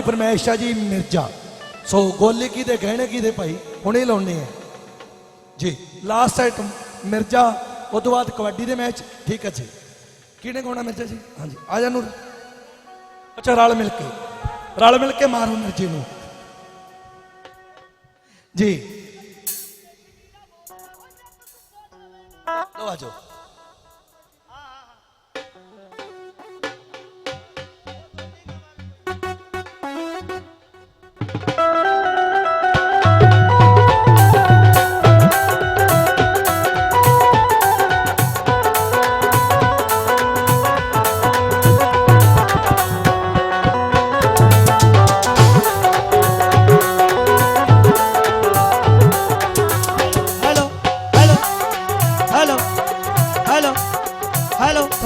ਦੀ ਫਰਮਾਇਸ਼ ਜੀ ਮਿਰਜ਼ਾ। ਸੋ ਗੋਲੀ ਕਿਹਦੇ ਗਹਿਣੇ ਕਿਹਦੇ ਭਾਈ? ਹੁਣੇ ਲਾਉਣੇ ਆ। ਜੀ ਲਾਸਟ ਆਈਟਮ ਮਿਰਜ਼ਾ ਉਸ ਤੋਂ ਬਾਅਦ ਕਬੱਡੀ ਦੇ ਮੈਚ ਠੀਕ ਹੈ ਜੀ। ਕਿਹਨੇ ਗਾਉਣਾ ਮਿਰਜ਼ਾ ਜੀ? ਹਾਂਜੀ, ਆ ਜਾ ਨੂਰ। ਅੱਛਾ, ਰਲ ਮਿਲ ਕੇ। ਰਲ ਮਿਲ ਕੇ ਮਾਰੋ ਮਿਰਜ਼ੇ ਨੂੰ। ਜੀ। ਲਓ ਆਜੋ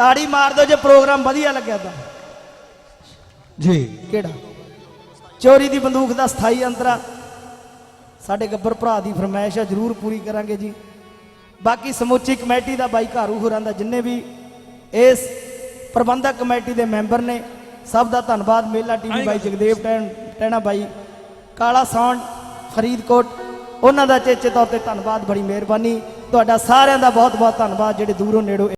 ਤਾੜੀ ਮਾਰ ਦਿਓ ਜੇ ਪ੍ਰੋਗਰਾਮ ਵਧੀਆ ਲੱਗਿਆ ਤਾਂ। ਜੀ। ਕਿਹੜਾ? ਚੋਰੀ ਦੀ ਬੰਦੂਕ ਦਾ ਸਥਾਈ ਅੰਤਰਾ ਸਾਡੇ ਗੱਬਰ ਭਰਾ ਦੀ ਫਰਮਾਇਸ਼ ਹੈ ਜਰੂਰ ਪੂਰੀ ਕਰਾਂਗੇ ਜੀ। ਬਾਕੀ ਸਮੁੱਚੀ ਕਮੇਟੀ ਦਾ ਬਾਈ ਘਾਰੂ ਹੋਰਾਂ ਦਾ ਜਿੰਨੇ ਵੀ ਇਸ ਪ੍ਰਬੰਧਕ ਕਮੇਟੀ ਦੇ ਮੈਂਬਰ ਨੇ ਸਭ ਦਾ ਧੰਨਵਾਦ। ਮੇਲਾ ਟੀਵੀ ਬਾਈ ਜਗਦੇਵ ਟੈਣ ਟੈਣਾ ਬਾਈ ਕਾਲਾ ਸਾਉਂਡ ਫਰੀਦਕੋਟ ਉਹਨਾਂ ਦਾ ਚੇਚੇ ਤੌਰ ਤੇ ਧੰਨਵਾਦ ਬੜੀ ਮਿਹਰਬਾਨੀ। ਤੁਹਾਡਾ ਸਾਰਿਆਂ ਦਾ ਬਹੁਤ ਬਹੁਤ ਧੰਨਵਾਦ ਜਿਹੜੇ ਦੂਰੋਂ ਨੇੜੋਂ